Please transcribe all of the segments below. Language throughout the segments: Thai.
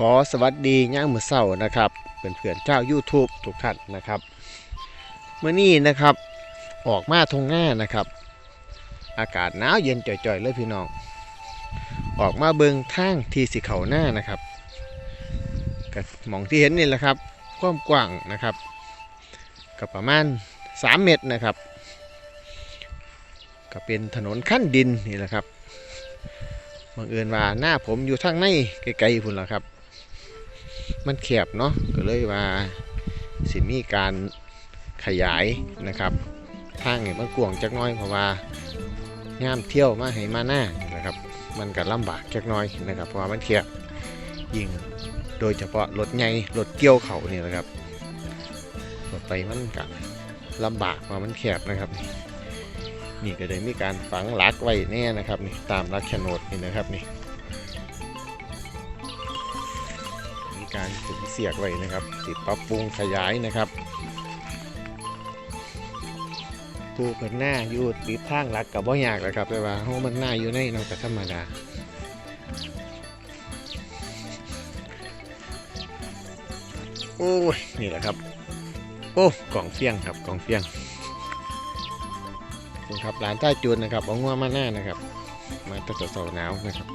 ขอสวัสดีย่างมือเศร้านะครับเพื่อนเพื่อนเจ้า YouTube ทุกท่านนะครับเมื่อนี้นะครับออกมาทงหน้านะครับ อากาศหนาวเย็นจ่อยๆเลยพี่น้อง ออกมาเบิงทางทีสิเขาหน้านะครับกับมองที่เห็นนี่แหละครับความกว้างนะครับกับประมาณ 3 เมตรนะครับ ก็เป็นถนนขั้นดินนี่แหละครับบังเอิญว่าหน้าผมอยู่ทางในไกลๆพุ่นละครับ มันแคบเนาะก็เลยว่าสิมีการขยายนะครับทางนี่มันกวางจักน้อยเพราะว่าย่ามเที่ยวมาให้มาหน้านะครับ มันก็ลำบากจักน้อยนะครับเพราะว่ามันแคบยิ่งโดยเฉพาะรถใหญ่รถเกี่ยวเขานี่แหละครับรถไปมันก็ลำบากเพราะมันแคบนะครับ นี่ก็เลยมีการฝังหลักไว้แน่นะครับนี่ตามลักโฉนดนี่นะครับนี่ การถึงเสียกไว้นะครับ ติดปรับปรุงขยายนะครับผู้เพิ่นหน้าอยู่ติดทางหลักกับบ่ยากแหละครับแต่ว่าเฮามันหน้าอยู่ในนอกธรรมดาโอ้ยนี่แหละครับโอ้กล่องเฟียงครับกล่องเฟียงนี่ครับร้านใต้จูนนะครับเอางัวมาหน้านะครับ มาแตะเสาหนาวนะครับ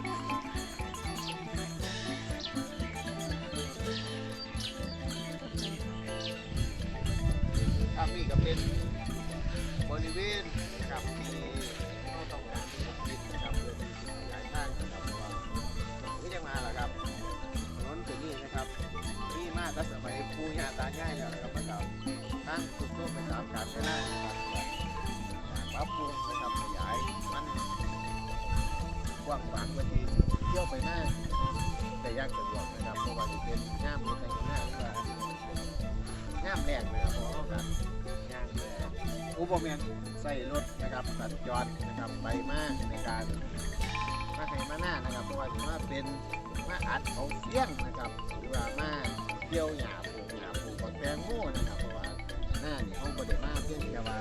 ครับนี่ก็เป็นบริเวณนะครับที่เราต้องการที่จะปิดนะครับเพื่อที่จะขยายทางนะครับว่าก็ยังมาแหละครับถนนตัวนี้นะครับนี่มากก็สมัยปูย่าตายายแล้วนะครับมันก็ตั้งสุดโต่งไปตามกาลเวลานะครับปรับปรุงนะครับขยายมันกว้างขวางไปที่เที่ยวไปหน้าแต่ยากสะดวกนะครับเพราะว่าจะเป็นย่ามในทางหน้าหรือว่าย่ามแรงนะครับเพราะว่า อุปเมนใส่รถนะครับสัญจรนะครับไปมาในการมาให้มาหน้านะครับเพราะว่าถือว่าเป็นมาอัดเอาเสี้ยงนะครับหรือว่ามาเกี่ยวหญ้าปลูกหญ้าปลูกบอนแตงโมนะครับเพราะว่าหน้านี่เขาบริมาเพียงแต่ว่า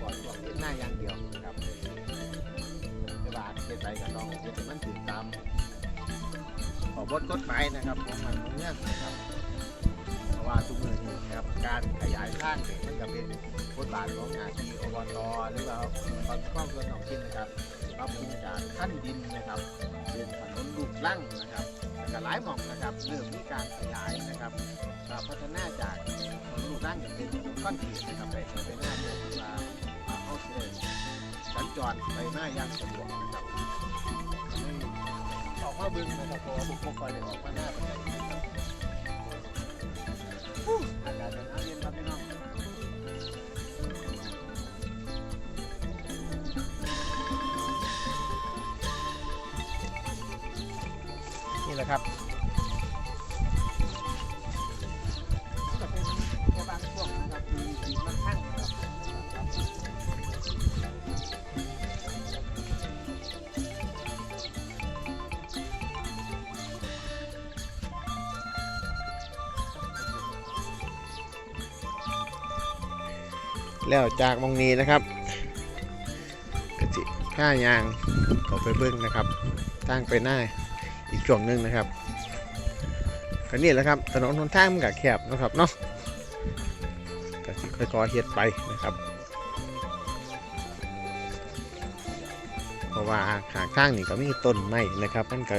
ก่อนช่วงเป็นหน้าอย่างเดียวนะครับแต่ว่าเป็นไปกับน้องเป็นมันถือตามขอบทกฎหมายนะครับของมันของเนี้ยนะครับ ว่าทุกมือนี่นะครับการขยายข้างเนี่ยมันก็เป็นบทบาทของงานที่อบตหรือว่าความครอบครัวท้องถิ่นนะครับรับปรุงจากขั้นดินนะครับเป็นถนนลูกลั่งนะครับแล้วก็หลายหม่องนะครับเริ่มมีการขยายนะครับพัฒนาจากถนนลูกลั่งเป็นก้อนหินนะครับไปไปหน้าเรือที่ว่าเอาเสด็จสัญจรไปหน้าย่างสะดวกนะครับออกมาบึงนะครับพราะว่าบุคคลเลยออกมาหน้าไป อากาศหนาวเย็นครับพี่น้องนี่แหละครับ แล้วจากมองนี้นะครับกระจิผ้ายางเขาไปเบิ้งนะครับตั้งไปหน้าอีกช่วงหนึ่งนะครับก็นี่แหละครับถนนหนทางมันก็แคบนะครับเนาะก็สิค่อยๆเฮ็ดไปนะครับเพราะว่าขางข้างนี่ก็มีต้นไม้นะครับมันก็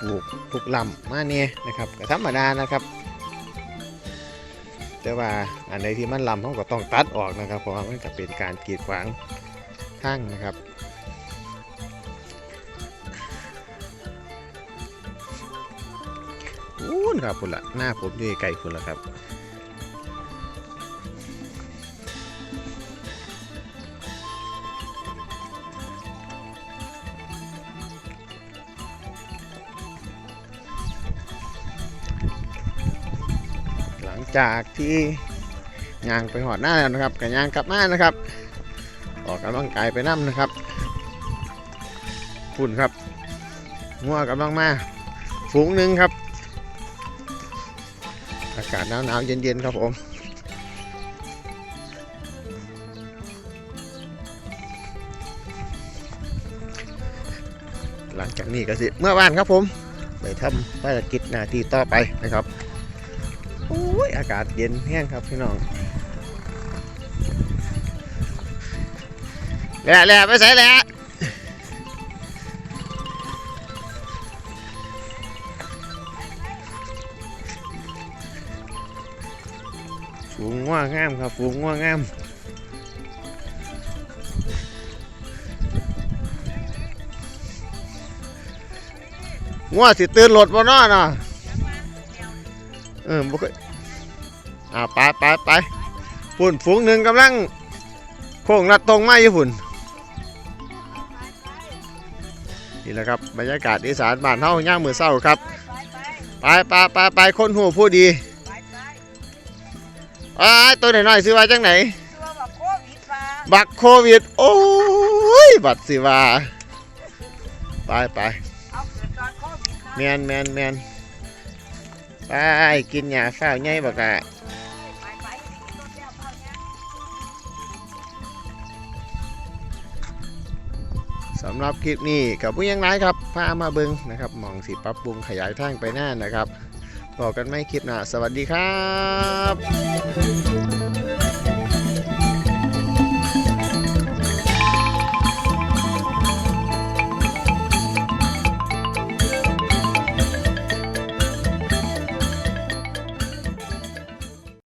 ปลูกทุกลำมาเนี่ยนะครับก็ธรรมดานะครับ แต่ว่าอันใดที่มันลำเขาก็ต้องตัดออกนะครับเพราะว่ามันก็เป็นการกีดขวางทางนะครับอู้นครับพุ่นละหน้าผมด้วยไก่พุ่นละครับ จากที่ยางไปหอดหน้าแล้วนะครับกับยางกลับมานะครับ ออกกำลังกายไปน้ำนะครับฝุ่นครับงัวกำลังมาฝูงหนึ่งครับ อากาศหนาวหนาวๆเย็นเย็นๆครับผมหลังจากนี้ก็สิเมื่อวานครับผม ไปทำภารกิจหน้าที่ต่อไปนะครับ ยอากาศเย็นแห้งครับพี่น้องแหละแหละไปใส่แหละฝูงง่วงงามครับฝูงง่วงงามงัวสิตื่นรถบ่นอเนาะเออบ่เคย อ่าไปไปไปฝุ่นฝูงหนึ่งกำลังโค้งลัดตรงมาอยู่ฝุ่นนี่แหละครับบรรยากาศอีสานบ้านเฮาย่างมือเศร้าครับไปไปไปไปคนหูผู้ดีอ้ายตัวน้อยๆซื้อไว้จังไหนบักโควิดโอ้ยบัตรสิว่าไปไปแมนแมนแมนไปกินหญ้าข้าวใหญ่บักอะ สำหรับคลิปนี้กับผู้ยังไงครับพามาเบิงนะครับมองสิปรับปรุงขยายทางไปหน้านะครับบอกกันไม่คลิปหน้าสวัสดีครับ